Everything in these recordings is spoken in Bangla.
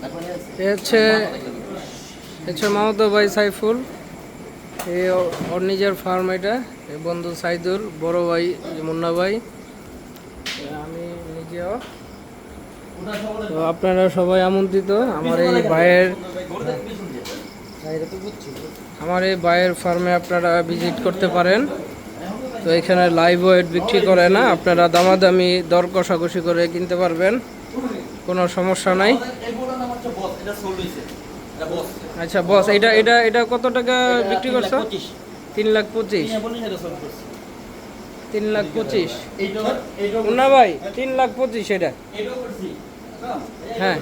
এ হচ্ছে হচ্ছে মামতো ভাই সাইফুল। এই ওর নিজের ফার্ম এটা বন্ধু সাইদুল, বড় ভাই মুন্না ভাই। আমি নিজেও। তো আপনারা সবাই আমন্ত্রিত, আমার এই ভাইয়ের, আমার এই ভাইয়ের ফার্মে আপনারা ভিজিট করতে পারেন। তো এখানে লাইভ ওয়েট বিক্রি করে না, আপনারা দামাদামি, দর কষাকষি করে কিনতে পারবেন। কোনো সমস্যা নাই। আচ্ছা বস এটা এটা এটা কত টাকা বিক্রি করছ? তিন লাখ পঁচিশ। তিন লাখ পঁচিশ মুন্না ভাই তিন লাখ পঁচিশ এটা। হ্যাঁ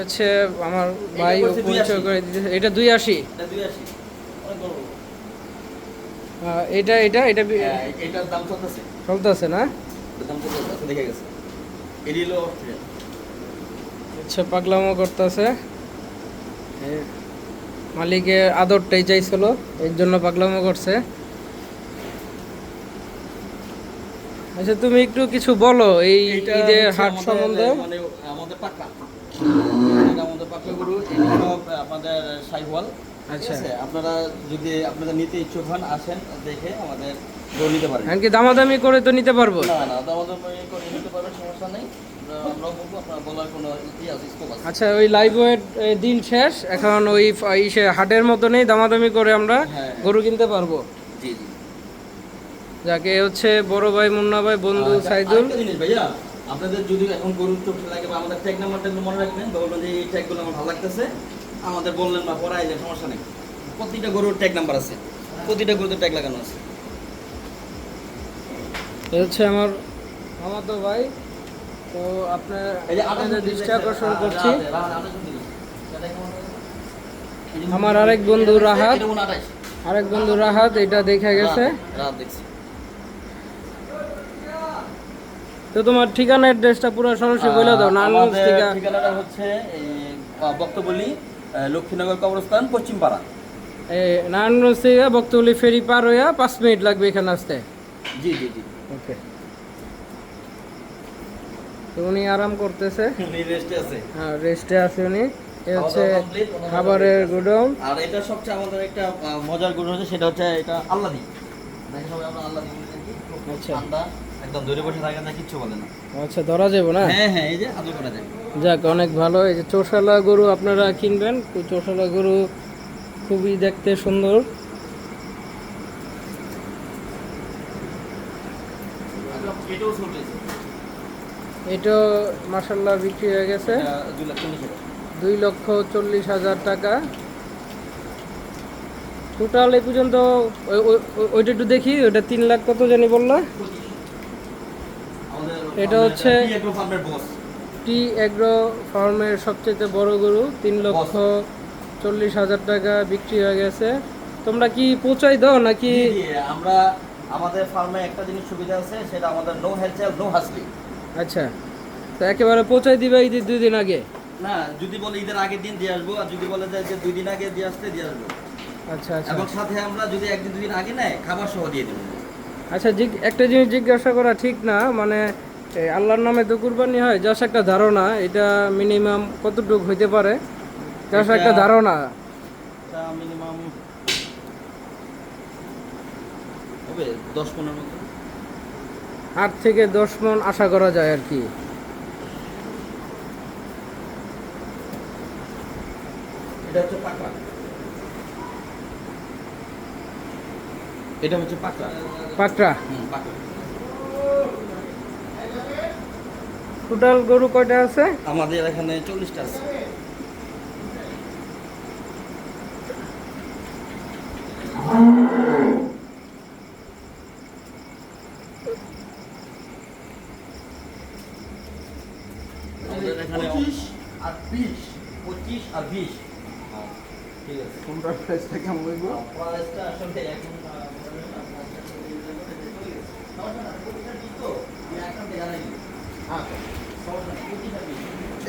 হচ্ছে আমার ভাই ও পরিচয় করে দিতেছে এটা দুই আশি। এটা এটা এটা এটার চলতেছে। না? দেখে গেছে। আচ্ছা পাগলামো করতেছে। মালিকের আদরটাই চাইছিল এর জন্য পাগলামো করছে। আচ্ছা তুমি একটু কিছু বলো এই ঈদের হাট সম্বন্ধে। মানে আমাদের পাকা আমাদের পাকা গরু এই সব আচ্ছা। আপনারা যদি আপনারা নিতে ইচ্ছুক হন আসেন দেখে আমাদের গরু নিতে পারেন দামাদামি করে তো নিতে পারব? না না আমাদের করে নিতে পারবেন সমস্যা নেই। আমরা- আমরা আচ্ছা ওই লাইভ ওয়েট দিন শেষ। এখন ওই ইসে হাটের মতো নেই দামাদামি করে আমরা হ্যাঁ। গরু কিনতে পারব। জি জি। যাকে হচ্ছে বড় ভাই মুন্না ভাই বন্ধু আচ্ছা, সাইদুল। ভাইয়া আপনাদের যদি এখন গরুর চোখ লাগে বা আমাদের ট্যাগ নাম্বারটা একটু মনে রাখবেন বলবেন যে এই ট্যাগগুলো আমার ভালো লাগতেছে। আমাদের বললেন বা পরে আইলেন সমস্যা নেই। প্রতিটা গরুর ট্যাগ নাম্বার আছে। প্রতিটা গরুতে ট্যাগ লাগানো আছে। হচ্ছে আমার মামাতো ভাই। তো আপনার আপনাদের দৃষ্টি আকর্ষণ করছি। আমার আরেক বন্ধু রাহাত। আরেক বন্ধু রাহাত এটা দেখে গেছে। তো তোমার ঠিকানা অ্যাড্রেসটা পুরো সরাসরি বলে দাও নারায়ণগঞ্জ থেকে ঠিকানাটা হচ্ছে বক্তবলি লক্ষ্মীনগর কবরস্থান পশ্চিম পাড়া এই নারায়ণগঞ্জ থেকে বক্তবলি ফেরি পার হইয়া পাঁচ মিনিট লাগবে এখানে আসতে। জি জি জি। ওকে তো উনি আরাম করতেছে। উনি রেস্টে আছে। হ্যাঁ রেস্টে আছে উনি। এ হচ্ছে খাবারের গুডাউন। আর এটা সবচেয়ে আমাদের একটা মজার হচ্ছে সেটা হচ্ছে এটা আল্লাদি দেখেন সবাই আমরা আল্লাদি বলে থাকি। আচ্ছা। একদম ধরে বসে থাকে না কিচ্ছু বলে না। আচ্ছা ধরা যাবে না? হ্যাঁ হ্যাঁ এই যে আদর করা যায়। যাক অনেক ভালো। এই যে চোষালা গরু আপনারা কিনবেন। চোষালা গরু খুবই দেখতে সুন্দর। এটাও এটা মাসাল্লাহ বিক্রি হয়ে গেছে। দুই লক্ষ চল্লিশ হাজার। টাকা। টোটাল এই পর্যন্ত ওই- ওই- ওই- ওইটা একটু দেখি ওইটা তিন লাখ কত জানি বলল? এটা হচ্ছে- টি এগ্রো ফার্মের সবচেয়ে বড় গরু তিন লক্ষ চল্লিশ হাজার টাকা বিক্রি হয়ে গেছে। তোমরা কি পৌঁছাই দাও নাকি? আমরা আমাদের ফার্মে একটা জিনিস সুবিধা আছে সেটা আমাদের নো হেলথ নো হাসলি আচ্ছা। তো একেবারে পৌঁছাই দিবে ঈদের দুই দিন আগে? না যদি বলে ঈদের আগের দিন দিয়ে আসব আর যদি বলে যে যে দুই দিন আগে দিয়ে আসতে দিয়ে আসব। আচ্ছা আচ্ছা। এবং সাথে আমরা যদি একদিন দুই দিন আগে নেয় খাবার সহ দিয়ে দেবো। আচ্ছা একটা জিনিস জিজ্ঞাসা করা ঠিক না মানে আল্লাহর নামে তো কুরবানি হয় জাস্ট একটা ধারণা এটা মিনিমাম কতটুকু হইতে পারে? জাস্ট একটা ধারণা। মিনিমাম হবে দশ পনেরো মতো। আট থেকে দশ মন আশা করা যায় আর কি। এটা হচ্ছে পাকড়া এটা হচ্ছে পাকড়া পাকড়া টোটাল গরু কয়টা আছে? আমাদের এখানে চল্লিশটা আছে। আমাদের এখানে আর বিশ পঁচিশ আর বিশ ঠিক আছে কোনটার প্রাইসটা কেমন হইব প্রাইসটা আসলে এখন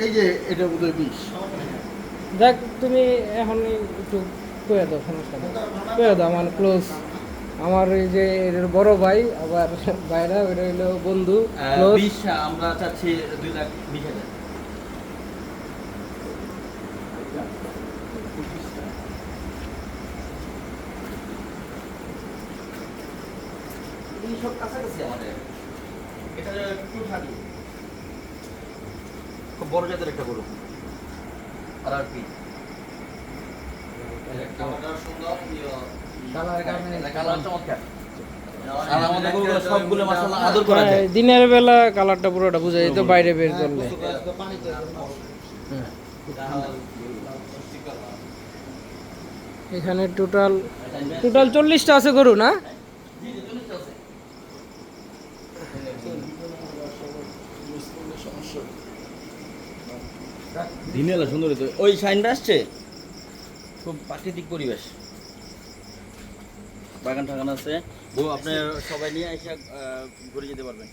এই যে এটা বোধহয় দেখ তুমি এখন একটু কয়ে দাও সমস্যা কয়ে দাও আমার ক্লোজ আমার এই যে এর বড় ভাই আবার ভাইরা ওটা হইল বন্ধু আমরা চাচ্ছি দুই লাখ বিশ হাজার। সব কাছাকাছি আমাদের। এটা টু থার্টি খুব বড় জাতের একটা গরু। আর আর কি কালার চমৎকার। আর আমাদের গরুগুলো সবগুলো মাসাল্লাহ আদর করা যায়। হ্যাঁ, দিনের বেলা কালারটা পুরোটা বোঝা যেত বাইরে বের করলে। এখানে টোটাল টোটাল চল্লিশটা আছে গরু না? দিনে এলা সুন্দর হতো ওই সাইনটা আসছে? খুব প্রাকৃতিক পরিবেশ। বাগান টাগান আছে। ও আপনি সবাই নিয়ে এসে ঘুরে যেতে পারবেন।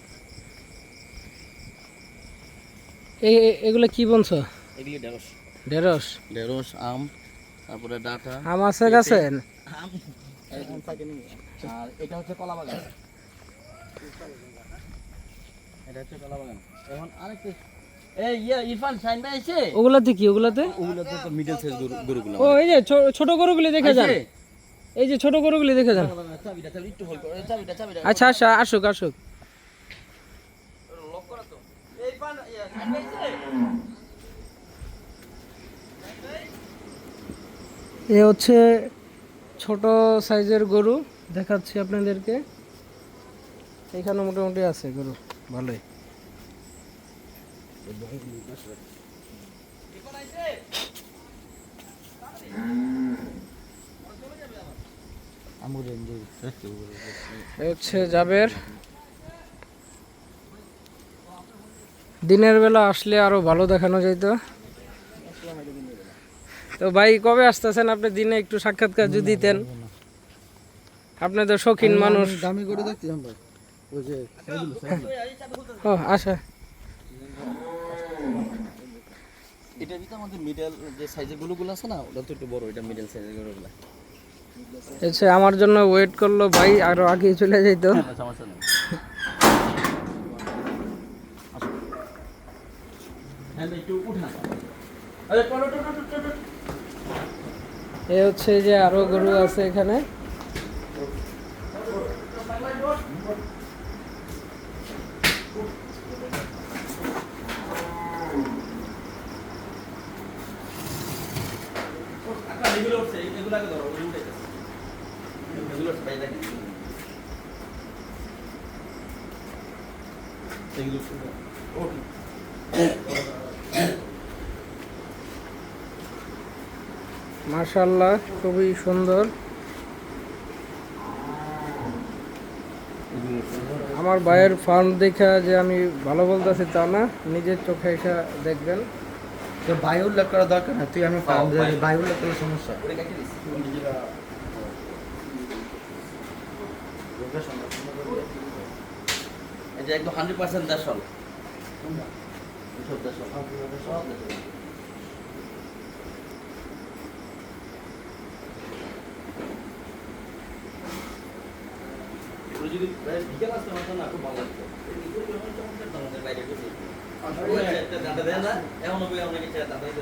এগুলো কি বলছো? এগুলি ঢেঁড়স। ঢেঁড়স? ঢেঁড়স আম তারপরে ডাটা। আম আছে গাছে? আম। আর এটা হচ্ছে কলা বাগান। এটা হচ্ছে কলা বাগান। এখন আরেকটা এই ইরফান সাইন ভাই এসে ওগুলাতে কি ওগুলাতে? ওগুলো তো মিডল সাইজ গরুগুলো ও এই যে ছোট গরুগুলি দেখে যান। এই যে ছোট গরুগুলি দেখে যান। চাবিটা চাবি একটু হোল্ড করো চাবিটা চাবিটা। আচ্ছা আচ্ছা আসুক আসুক। লক করা তো। এই পান সাইন ভাই এসে? এ হচ্ছে ছোট সাইজের গরু দেখাচ্ছি আপনাদেরকে। এখানে মোটামুটি আছে গরু ভালোই। হচ্ছে জাবের। দিনের বেলা আসলে আরও ভালো দেখানো যেত তো ভাই কবে আসতেছেন আপনি? দিনে একটু সাক্ষাৎকার যদি দিতেন। আপনি তো শৌখিন মানুষ। দামি করে ওই যে। ও আচ্ছা। এটার ভিতরে আমাদের মিডল যে সাইজের গরুগুলো আছে না ওটা তো একটু বড় এটা মিডল সাইজের গরুগুলো। আচ্ছা আমার জন্য ওয়েট করল ভাই আরও আগে চলে যেত সমস্যা নেই হ্যাঁ টলো টলো এ হচ্ছে যে আরও গরু আছে এখানে আপনার এগুলো উঠছে এগুলো আগে ধরো ওই উঠে গেছে এগুলো উঠছে বাইরে দেখেন এগুলো মার্শাল্লাহ খুবই সুন্দর। আমার ভাইয়ের ফার্ম দেখা যে আমি ভালো বলতেছি তা না নিজের চোখে এসে দেখবেন। তো বায়ু উল্লেখ করা দরকার না তুই আমি ফার্ম বায়ু। বায়ু উল্লেখ করলে সমস্যা। দিস? এটা একদম হান্ড্রেড পার্সেন্ট দেশল। যদি বিকেল আসতে পারতো না খুব ভালো লাগতো। আমাদের বাইরে এমন হবে অনেকে চেয়ে দাঁড়াই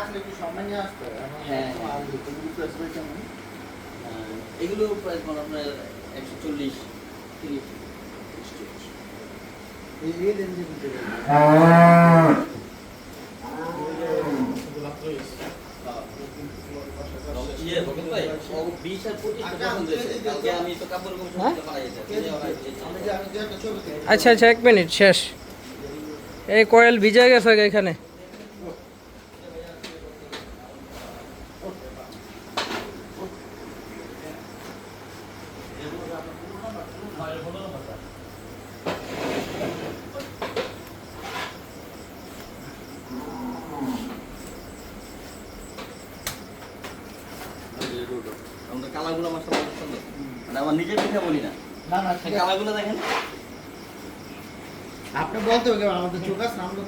আসলে কি সম্মান নিয়ে আসতে হ্যাঁ। এগুলো প্রাইস মানে আপনার একশো চল্লিশ। আচ্ছা আচ্ছা এক মিনিট শেষ। এই কয়েল ভিজে গেছে এখানে আমাদের কালাগুলো আমার সব পছন্দ মানে আমার নিজের পিঠা বলি না। না। কালাগুলো দেখেন। আপনি বলতে হবে আমাদের চোখ আছে আমরা